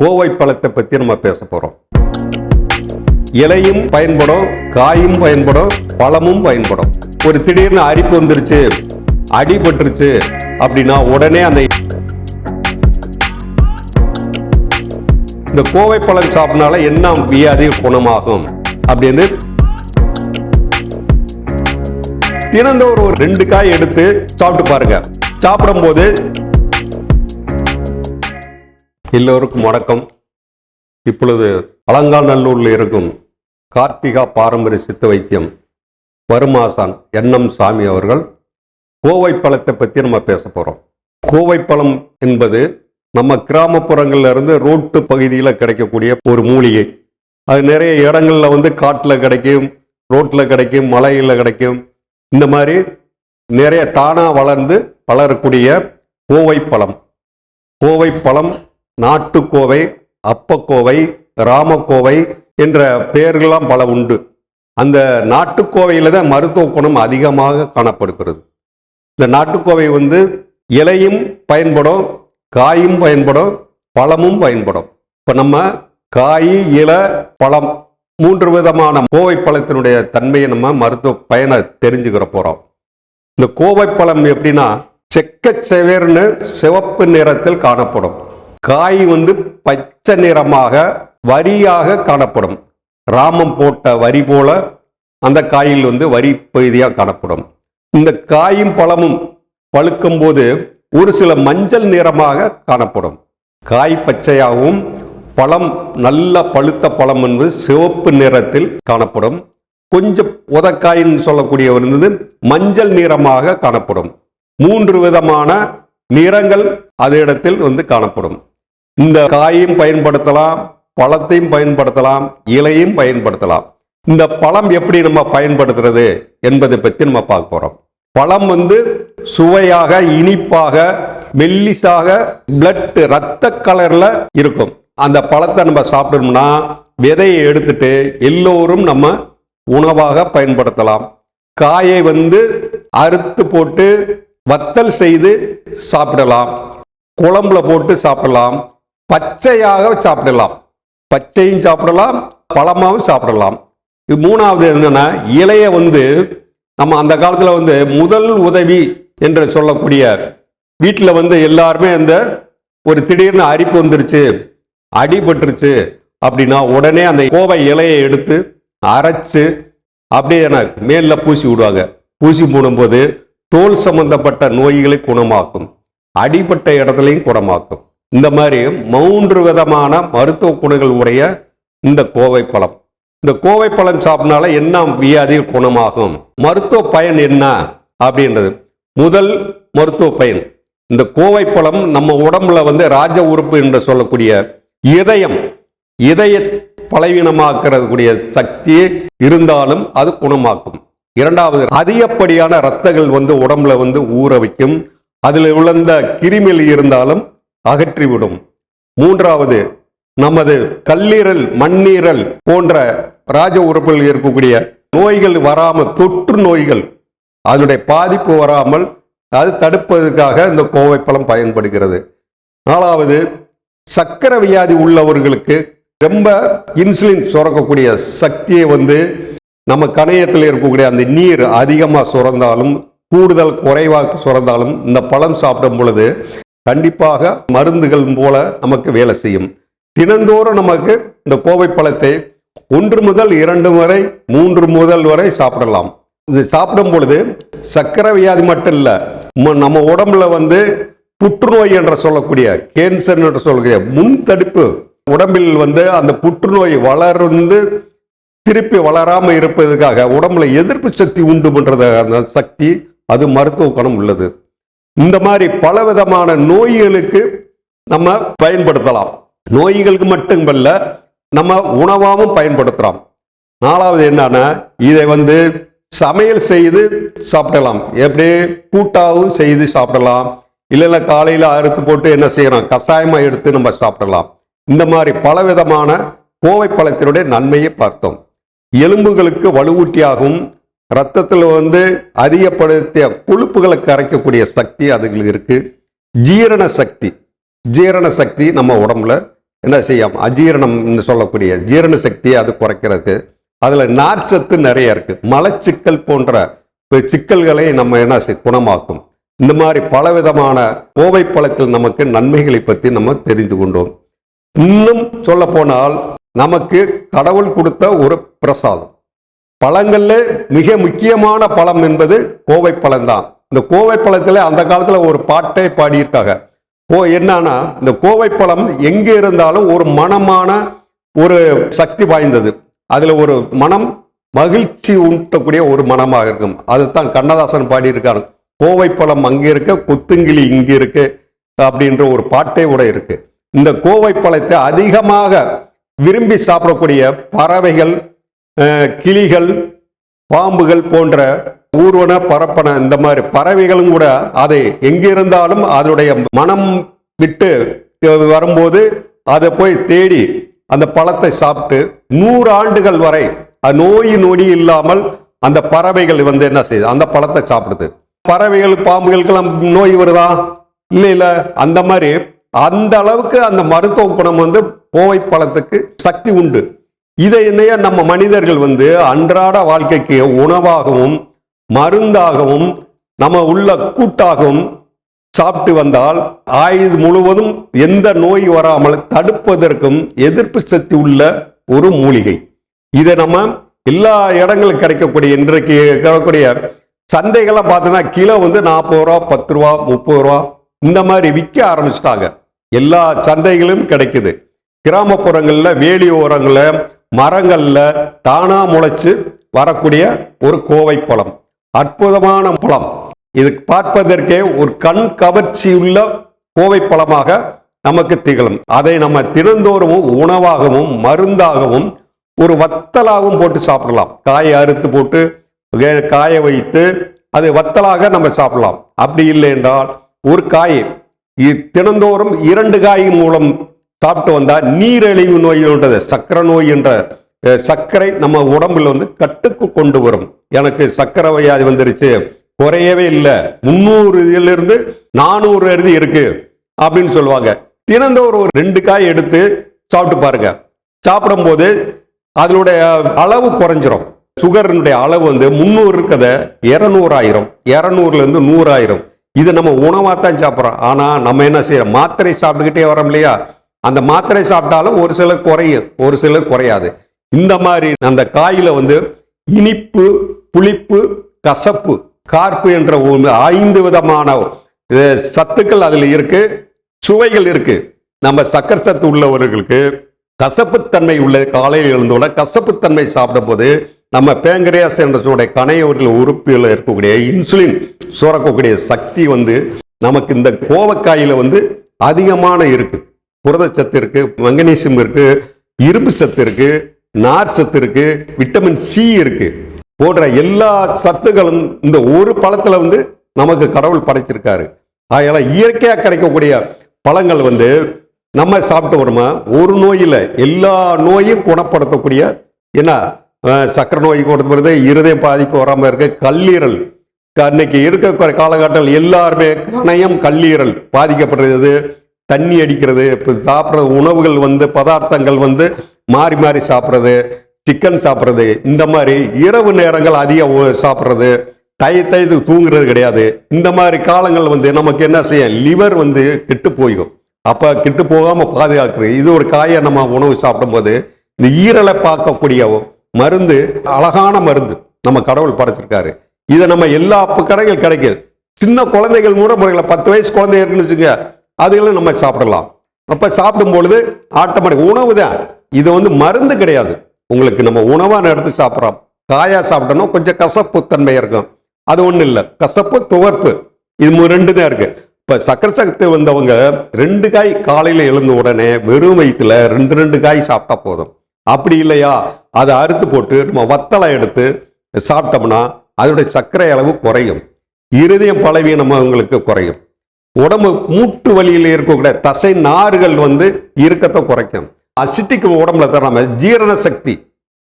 கோவை பழத்தை பத்தி நம்ம பேச போறோம். இலையும் பயன்படும் காயும் பயன்படும் பழமும் பயன்படும். ஒரு திடீர்னு அரிப்பு வந்துருச்சு அடிபட்டுருச்சு அப்படின்னா உடனே அந்த இந்த கோவை பழம் சாப்பிடனால என்ன வியாதி குணமாகும் அப்படின்னு தினந்தோறும் ஒரு ரெண்டு காய் எடுத்து சாப்பிட்டு பாருங்க. சாப்பிடும் போது எல்லோருக்கும் வணக்கம். இப்பொழுது அலங்காநல்லூரில் இருக்கும் கார்த்திகா பாரம்பரிய சித்த வைத்தியம் வருமாசான் எண்ணம் சாமி அவர்கள் கோவை பழத்தை பற்றி நம்ம பேச போகிறோம் கோவை பழம் என்பது நம்ம கிராமப்புறங்கள்ல இருந்து ரோட்டு பகுதியில் கிடைக்கக்கூடிய ஒரு மூலிகை. அது நிறைய இடங்களில் வந்து காட்டில் கிடைக்கும் ரோட்டில் கிடைக்கும் மலையில் கிடைக்கும். இந்த மாதிரி நிறைய தானாக வளர்ந்து வளரக்கூடிய கோவை பழம். கோவை பழம் நாட்டுக்கோவை அப்பக்கோவை ராமக்கோவை என்ற பெயர்கள்லாம் பல உண்டு. அந்த நாட்டுக்கோவையில் தான் மருத்துவ குணம் அதிகமாக காணப்படுகிறது. இந்த நாட்டுக்கோவை வந்து இலையும் பயன்படும் காயும் பயன்படும் பழமும் பயன்படும். இப்போ நம்ம காய் இலை பழம் மூன்று விதமான கோவை பழத்தினுடைய தன்மையை நம்ம மருத்துவ பயனை தெரிஞ்சுக்கிற போகிறோம் இந்த கோவை பழம் எப்படின்னா செக்க செவேர்னு சிவப்பு நிறத்தில் காணப்படும். காய் வந்து பச்சை நிறமாக வரியாக காணப்படும். ராமம் போட்ட வரி போல அந்த காயில் வந்து வரி பகுதியாக காணப்படும். இந்த காயும் பழமும் பழுக்கும் போது ஒரு சில மஞ்சள் நிறமாக காணப்படும். காய் பச்சையாகவும் பழம் நல்ல பழுத்த பழம் என்பது சிவப்பு நிறத்தில் காணப்படும். கொஞ்சம் உதக்காயின்னு சொல்லக்கூடிய இருந்தது மஞ்சள் நிறமாக காணப்படும். மூன்று விதமான நிறங்கள் அது இடத்தில் வந்து காணப்படும். இந்த காயையும் பயன்படுத்தலாம் பழத்தையும் பயன்படுத்தலாம் இலையும் பயன்படுத்தலாம். இந்த பழம் எப்படி நம்ம பயன்படுத்துறது என்பதை பற்றி நம்ம பார்க்க போகிறோம் பழம் வந்து சுவையாக இனிப்பாக மெல்லிசாக பிளட் ரத்த கலரில் இருக்கும். அந்த பழத்தை நம்ம சாப்பிட்டோம்னா விதையை எடுத்துட்டு எல்லோரும் நம்ம உணவாக பயன்படுத்தலாம். காயை வந்து அறுத்து போட்டு வத்தல் செய்து சாப்பிடலாம். குழம்புல போட்டு சாப்பிடலாம். பச்சையாக சாப்பிடலாம். பச்சையும் சாப்பிடலாம் பழமாகவும் சாப்பிடலாம். இது மூணாவது என்னன்னா இலைய வந்து நம்ம அந்த காலத்தில் வந்து முதல் உதவி என்று சொல்லக்கூடிய வீட்டில் வந்து எல்லாருமே அந்த ஒரு திடீர்னு அரிப்பு வந்துருச்சு அடிபட்டுருச்சு அப்படின்னா உடனே அந்த கோவை இலையை எடுத்து அரைச்சு அப்படியே மேலில் பூசி விடுவாங்க. பூசி போடும்போது தோல் சம்பந்தப்பட்ட நோய்களை குணமாக்கும். அடிப்பட்ட இடத்துலையும் குணமாக்கும் இந்த மாதிரி மூன்று விதமான மருத்துவ குணங்கள் உடைய இந்த கோவை பழம் இந்த கோவை பழம் சாப்பிட்னால என்ன வியாதி குணமாகும்? மருத்துவ பயன் என்ன? அப்படின்றது. முதல் மருத்துவ பயன். இந்த கோவை பழம் நம்ம உடம்புல வந்து ராஜ உறுப்பு என்று சொல்லக்கூடிய இதயம் இதய பலவீனமாக்கிறது கூடிய சக்தி இருந்தாலும் அது குணமாக்கும். இரண்டாவது அதிகப்படியான ரத்தங்கள் வந்து உடம்புல வந்து ஊற வைக்கும். அதில் விழுந்த கிருமிகள் இருந்தாலும் அகற்றிவிடும். மூன்றாவது நமது கல்லீரல் மண்ணீரல் போன்ற ராஜ உறுப்பில் இருக்கக்கூடிய நோய்கள் வராமல் தொற்று நோய்கள் அதனுடைய பாதிப்பு வராமல் அது தடுப்பதற்காக இந்த கோவை பழம் பயன்படுகிறது. நாலாவது சக்கரை வியாதி உள்ளவர்களுக்கு ரொம்ப இன்சுலின் சுரக்கக்கூடிய சக்தியை வந்து நம்ம கணையத்தில் இருக்கக்கூடிய அந்த நீர் அதிகமாக சுரந்தாலும் கூடுதல் குறைவாக சுரந்தாலும் இந்த பழம் சாப்பிடும் பொழுது கண்டிப்பாக மருந்துகள் போல நமக்கு வேலை செய்யும். தினந்தோறும் நமக்கு இந்த கோவை பழத்தை ஒன்று முதல் இரண்டு வரை மூன்று முதல் வரை சாப்பிடலாம். இது சாப்பிடும் பொழுது சக்கரை வியாதி மட்டும் இல்லை நம்ம உடம்புல வந்து புற்றுநோய் என்று சொல்லக்கூடிய கேன்சர் என்று சொல்லக்கூடிய முன் தடுப்பு உடம்பில் வந்து அந்த புற்றுநோய் வளர்ந்து திருப்பி வளராமல் இருப்பதற்காக உடம்புல எதிர்ப்பு சக்தி உண்டு பண்றது அந்த சக்தி அது மருத்துவ குணம் உள்ளது. இந்த மாதிரி பல விதமான நோய்களுக்கு நம்ம பயன்படுத்தலாம். நோய்களுக்கு மட்டுமல்ல நம்ம உணவாகவும் பயன்படுத்தலாம். நாலாவது என்னன்னா இதை வந்து சமையல் செய்து சாப்பிடலாம். எப்படி? கூட்டாவும் செய்து சாப்பிடலாம். இல்லைன்னா காலையில் அறுத்து போட்டு என்ன செய்யலாம்? கஷாயமாக எடுத்து நம்ம சாப்பிடலாம். இந்த மாதிரி பலவிதமான கோவை பழத்தினுடைய நன்மையை பார்த்தோம். எலும்புகளுக்கு வலுவூட்டியாகவும் ரத்தத்தில் வந்து அதிகப்படுத்திய கொழுப்புகளை கரைக்கக்கூடிய சக்தி அதுங்களுக்கு இருக்குது ஜீரண சக்தி. ஜீரண சக்தி நம்ம உடம்புல என்ன செய்யும்? அஜீரணம்னு சொல்லக்கூடிய ஜீரண சக்தியை அது குறைக்கிறது. அதில் நார்ச்சத்து நிறைய இருக்குது மலச்சிக்கல் போன்ற சிக்கல்களை நம்ம என்ன செய்- குணமாக்கும். இந்த மாதிரி பலவிதமான கோவை பழத்தில் நமக்கு நன்மைகளை பற்றி நம்ம தெரிந்து கொண்டோம். இன்னும் சொல்ல போனால் நமக்கு கடவுள் கொடுத்த ஒரு பிரசாதம். பழங்கள்ல மிக முக்கியமான பழம் என்பது கோவை பழம்தான். இந்த கோவை பழத்துல அந்த காலத்துல ஒரு பாட்டை பாடியிருக்காங்க. கோ என்னன்னா இந்த கோவை பழம் எங்க இருந்தாலும் ஒரு மனமான ஒரு சக்தி வாய்ந்தது. அதுல ஒரு மனம் மகிழ்ச்சி ஊட்டக்கூடிய ஒரு மனமாக இருக்கும். அதுதான் கண்ணதாசன் பாடியிருக்காரு. கோவை பழம் அங்கே இருக்க கொத்துங்கிளி இங்க இருக்கு அப்படின்ற ஒரு பாட்டே கூட இருக்கு. இந்த கோவை பழத்தை அதிகமாக விரும்பி சாப்பிடக்கூடிய பறவைகள் கிளிகள் பாம்புகள் போன்ற ஊர்வன பரப்பன இந்த மாதிரி பறவைகளும் கூட அதை எங்கிருந்தாலும் அதனுடைய மனம் விட்டு வரும்போது அதை போய் தேடி அந்த பழத்தை சாப்பிட்டு நூறு ஆண்டுகள் வரை நோய் நொடி இல்லாமல் அந்த பறவைகள் வந்து என்ன செய்யுது அந்த பழத்தை சாப்பிடுது. பறவைகள் பாம்புகளுக்கெல்லாம் நோய் வருதா? இல்லை இல்லை. அந்த மாதிரி அந்த அளவுக்கு அந்த மருத்துவ குணம் வந்து கோவை பழத்துக்கு சக்தி உண்டு. இதை என்னைய நம்ம மனிதர்கள் வந்து அன்றாட வாழ்க்கைக்கு உணவாகவும் மருந்தாகவும் நம்ம உள்ள கூட்டாகவும் சாப்பிட்டு வந்தால் ஆயுது முழுவதும் எந்த நோய் வராமல் தடுப்பதற்கும் எதிர்ப்பு சக்தி உள்ள ஒரு மூலிகை. இதை நம்ம எல்லா இடங்களும் கிடைக்கக்கூடிய இன்றைக்கு கிடைக்கக்கூடிய சந்தைகள்லாம் பார்த்தோன்னா கிலோ வந்து நாற்பது ரூபா பத்து ரூபா முப்பது ரூபா இந்த மாதிரி விற்க ஆரம்பிச்சிட்டாங்க. எல்லா சந்தைகளும் கிடைக்குது. கிராமப்புறங்களில் வேலி ஓரங்கள்ல மரங்களில் தானா முளைச்சு வரக்கூடிய ஒரு கோவை பழம். அற்புதமான பழம். இது பார்ப்பதற்கே ஒரு கண் கவர்ச்சி உள்ள கோவை பழமாக நமக்கு திகழும். அதை நம்ம தினந்தோறும் உணவாகவும் மருந்தாகவும் ஒரு வத்தலாகவும் போட்டு சாப்பிடலாம். காயை அறுத்து போட்டு காய வைத்து அது வத்தலாக நம்ம சாப்பிடலாம். அப்படி இல்லை என்றால் ஒரு காய் இ- தினந்தோறும் இரண்டு காய் மூலம் சாப்பிட்டு வந்தால் நீரிழிவு நோயின்றது சக்கரை நோய் என்ற சர்க்கரை நம்ம உடம்புல வந்து கட்டுக்கு கொண்டு வரும். எனக்கு சக்கரை வியாதி வந்துருச்சு குறையவே இல்லை. முந்நூறு இதிலிருந்து நானூறு இறுதி இருக்கு அப்படின்னு சொல்லுவாங்க. தினந்தோறும் ஒரு ரெண்டு காய் எடுத்து சாப்பிட்டு பாருங்க. சாப்பிடும்போது அதனுடைய அளவு குறைஞ்சிரும். சுகரினுடைய அளவு வந்து முந்நூறு இருக்கத இரநூறாயிரம் இரநூறுலேருந்து நூறாயிரம். இது நம்ம உணவாக தான் சாப்பிட்றோம். ஆனால் நம்ம என்ன செய்யறோம்? மாத்திரை சாப்பிட்டுக்கிட்டே வரோம் இல்லையா? அந்த மாத்திரை சாப்பிட்டாலும் ஒரு சிலர் குறையும் ஒரு சிலர் குறையாது. இந்த மாதிரி அந்த காயில வந்து இனிப்பு புளிப்பு கசப்பு கார்ப்பு என்ற ஐந்து விதமான சத்துக்கள் அதில் இருக்கு சுவைகள் இருக்கு. நம்ம சக்கரை சத்து உள்ளவர்களுக்கு கசப்புத்தன்மை உள்ள காலையில் எழுந்தோட கசப்புத்தன்மை சாப்பிடும் போது நம்ம பேங்கரியாஸ் என்ற சொல்லுடைய கணையோரில் உறுப்பில் இருக்கக்கூடிய இன்சுலின் சுரக்கக்கூடிய சக்தி வந்து நமக்கு இந்த கோவக்காயில் வந்து அதிகமான இருக்குது புரதச்சத்து இருக்கு மங்கனீசியம் இருக்கு இரும்பு சத்து இருக்கு நார் சத்து இருக்கு விட்டமின் சி இருக்கு. போன்ற எல்லா சத்துகளும் இந்த ஒரு பழத்துல வந்து நமக்கு கடவுள் படைச்சிருக்காரு. அதனால இயற்கையாக கிடைக்கக்கூடிய பழங்கள் வந்து நம்ம சாப்பிட்டு வருமா? ஒரு நோயில் எல்லா நோயும் குணப்படுத்தக்கூடிய என்ன? சக்கரை நோய் கொடுத்து இருதயம் பாதிப்பு வராமல் இருக்கு கல்லீரல். க- இன்னைக்கு இருக்க காலகட்டத்தில் எல்லாருமே கணையம் கல்லீரல் பாதிக்கப்படுறது தண்ணி அடிக்கிறது இப்போ சாப்பிட்ற உணவுகள் வந்து பதார்த்தங்கள் வந்து மாறி மாறி சாப்பிட்றது சிக்கன் சாப்பிட்றது இந்த மாதிரி இரவு நேரங்கள் அதிகம் சாப்பிட்றது தய தயது தூங்குறது கிடையாது. இந்த மாதிரி காலங்கள் வந்து நமக்கு என்ன செய்யும்? லிவர் வந்து கெட்டு போயிடும். அப்போ கெட்டு போகாமல் பாதுகாக்கிறது. இது ஒரு காயை நம்ம உணவு சாப்பிடும்போது இந்த ஈரலை பார்க்கக்கூடிய மருந்து அழகான மருந்து நம்ம கடவுள் படைச்சிருக்காரு. இதை நம்ம எல்லா கடைகள் கிடைக்கும் சின்ன குழந்தைகள் மூட முறையில் பத்து வயசு குழந்தை இருக்குன்னு வச்சுக்க அதுகளை நம்ம சாப்பிடலாம். அப்போ சாப்பிடும் பொழுது ஆட்டோமேட்டிக் உணவு தான். இது வந்து மருந்து கிடையாது. உங்களுக்கு நம்ம உணவான எடுத்து சாப்பிட்றோம். காயா சாப்பிட்டோம்னா கொஞ்சம் கசப்பு தன்மை இருக்கும். அது ஒன்றும் இல்லை. கசப்பு துவர்ப்பு. இது ரெண்டு தான் இருக்கு. இப்போ சக்கரை சக்தி வந்தவங்க ரெண்டு காய் காலையில் எழுந்த உடனே வெறும் வயிற்றுல ரெண்டு ரெண்டு காய் சாப்பிட்டா போதும். அப்படி இல்லையா? அதை அறுத்து போட்டு நம்ம வத்தலை எடுத்து சாப்பிட்டோம்னா அதோடைய சர்க்கரை அளவு குறையும். இருதயம் பலவீனமாக அவங்களுக்கு குறையும். உடம்பு மூட்டு வழியில் இருக்கக்கூடிய தசை நார்கள் வந்து இறுக்கத்தை குறைக்கும். அசிட்டிக்கு உடம்புல தர ஜீரண சக்தி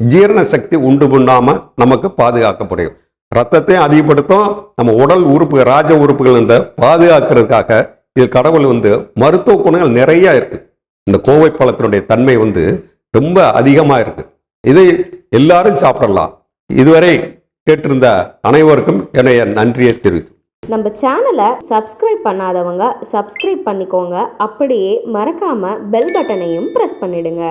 ஜீரண சக்தி உண்டு பண்ணாம நமக்கு பாதுகாக்கப்படும் ரத்தத்தையும் அதிகப்படுத்தும் நம்ம உடல் உறுப்புகள் ராஜ உறுப்புகள் இந்த பாதுகாக்கிறதுக்காக இது கடவுள் வந்து மருத்துவ குணங்கள் நிறைய இருக்கு. இந்த கோவை பழத்தினுடைய தன்மை வந்து ரொம்ப அதிகமாக இருக்கு. இதை எல்லாரும் சாப்பிடலாம். இதுவரை கேட்டிருந்த அனைவருக்கும் என்னைய நன்றியை தெரிவித்து நம்ம சேனலை சப்ஸ்கிரைப் பண்ணாதவங்க சப்ஸ்கிரைப் பண்ணிக்கோங்க. அப்படியே மறக்காமல் பெல் பட்டனையும் ப்ரெஸ் பண்ணிடுங்க.